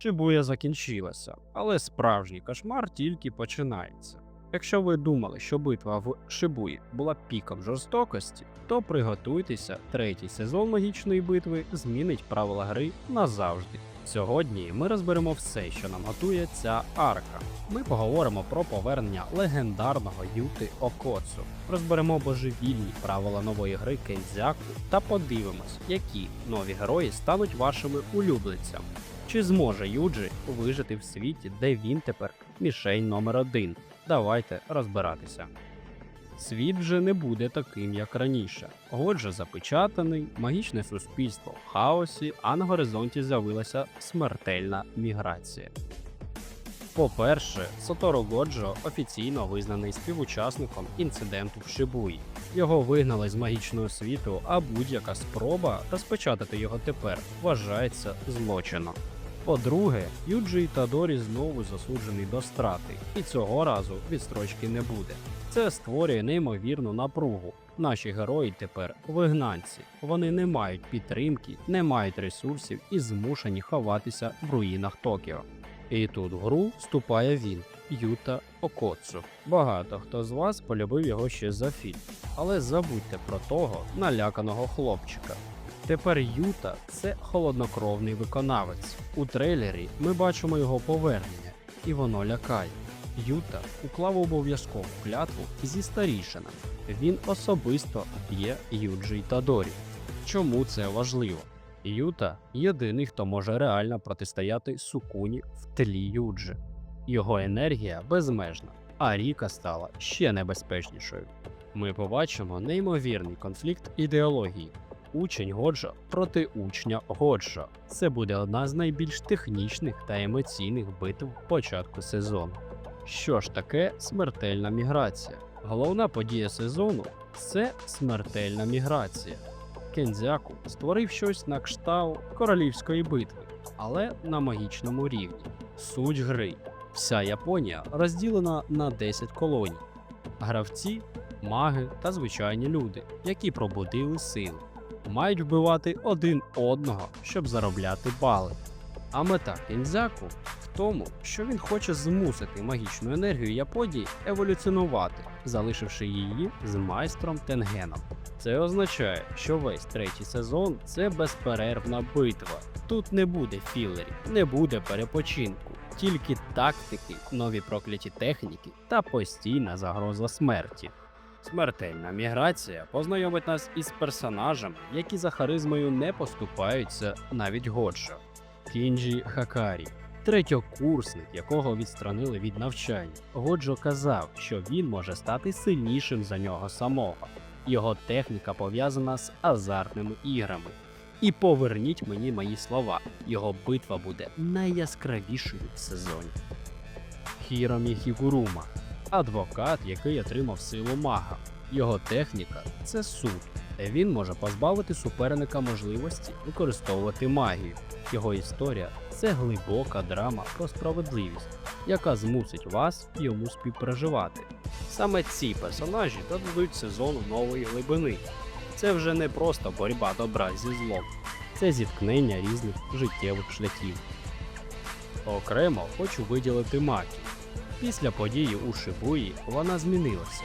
Шибуя закінчилася, але справжній кошмар тільки починається. Якщо ви думали, що битва в Шибуї була піком жорстокості, то приготуйтеся, третій сезон магічної битви змінить правила гри назавжди. Сьогодні ми розберемо все, що нам готує ця арка. Ми поговоримо про повернення легендарного Юти Окоцу, розберемо божевільні правила нової гри Кензяку та подивимось, які нові герої стануть вашими улюбленцями. Чи зможе Юджі вижити в світі, де він тепер мішень номер один? Давайте розбиратися. Світ вже не буде таким, як раніше. Отже, запечатаний, магічне суспільство в хаосі, а на горизонті з'явилася смертельна міграція. По-перше, Сатору Годжо офіційно визнаний співучасником інциденту в Шибуї. Його вигнали з магічного світу, а будь-яка спроба розпечатати його тепер вважається злочином. По-друге, Юджі Ітадорі знову засуджений до страти, і цього разу відстрочки не буде. Це створює неймовірну напругу. Наші герої тепер вигнанці. Вони не мають підтримки, не мають ресурсів і змушені ховатися в руїнах Токіо. І тут в гру вступає він, Юта Окоцу. Багато хто з вас полюбив його ще за фільм, але забудьте про того наляканого хлопчика. Тепер Юта це холоднокровний виконавець. У трейлері ми бачимо його повернення, і воно лякає. Юта уклав обов'язкову клятву зі старішинами. Він особисто б'є Юджі Тадорі. Чому це важливо? Юта єдиний, хто може реально протистояти Сукуні в тлі Юджі. Його енергія безмежна, а Ріка стала ще небезпечнішою. Ми побачимо неймовірний конфлікт ідеології. Учень Годжа проти учня Годжа. Це буде одна з найбільш технічних та емоційних битв початку сезону. Що ж таке смертельна міграція? Головна подія сезону це смертельна міграція. Кензяку створив щось на кшталт королівської битви, але на магічному рівні. Суть гри. Вся Японія розділена на 10 колоній: гравці, маги та звичайні люди, які пробудили сили, мають вбивати один одного, щоб заробляти бали. А мета Кензяку в тому, що він хоче змусити магічну енергію Японії еволюціонувати, залишивши її з майстром Тенгеном. Це означає, що весь третій сезон це безперервна битва. Тут не буде філерів, не буде перепочинку, тільки тактики, нові прокляті техніки та постійна загроза смерті. Смертельна міграція познайомить нас із персонажами, які за харизмою не поступаються навіть Годжо. Кінджі Хакарі, третьокурсник, якого відстранили від навчання. Годжо казав, що він може стати сильнішим за нього самого. Його техніка пов'язана з азартними іграми. І поверніть мені мої слова, його битва буде найяскравішою в сезоні. Хіромі Хігурума адвокат, який отримав силу мага. Його техніка це суд. де Він може позбавити суперника можливості використовувати магію. Його історія це глибока драма про справедливість, яка змусить вас йому співпереживати. Саме ці персонажі додадуть сезону нової глибини. Це вже не просто боротьба добра зі злом, це зіткнення різних життєвих шляхів. Окремо хочу виділити Макі. Після події у Шибуї вона змінилася.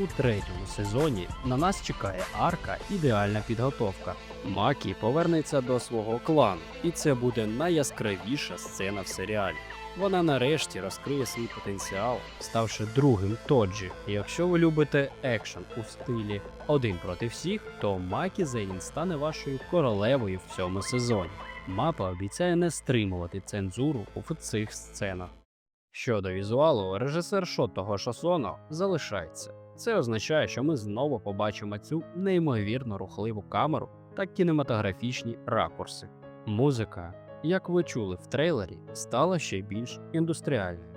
У третьому сезоні на нас чекає арка ідеальна підготовка. Макі повернеться до свого клану, і це буде найяскравіша сцена в серіалі. Вона нарешті розкриє свій потенціал, ставши другим Тоджі. Якщо ви любите екшен у стилі один проти всіх, то Макі Зейн стане вашою королевою в цьому сезоні. Мапа обіцяє не стримувати цензуру в цих сценах. Щодо візуалу, режисер шотого шосону залишається. Це означає, що ми знову побачимо цю неймовірно рухливу камеру та кінематографічні ракурси. Музика, як ви чули в трейлері, стала ще більш індустріальною.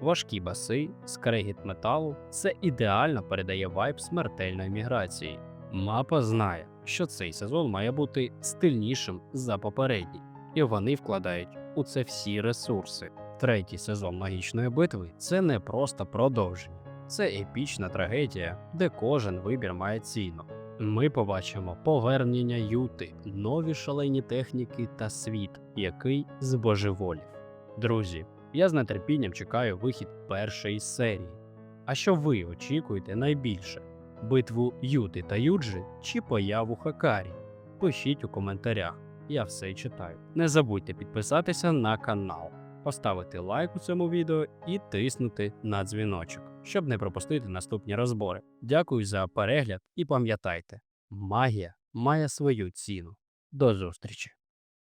Важкі баси, скрегіт металу це ідеально передає вайб смертельної міграції. Мапа знає, що цей сезон має бути стильнішим за попередній, і вони вкладають у це всі ресурси. Третій сезон магічної битви це не просто продовження, це епічна трагедія, де кожен вибір має ціну. Ми побачимо повернення Юти, нові шалені техніки та світ, який збожеволів. Друзі, я з нетерпінням чекаю вихід першої серії. А що ви очікуєте найбільше? Битву Юти та Юджі чи появу Хакарі? Пишіть у коментарях, я все читаю. Не забудьте підписатися на канал, поставити лайк у цьому відео і тиснути на дзвіночок, щоб не пропустити наступні розбори. Дякую за перегляд і пам'ятайте, магія має свою ціну. До зустрічі!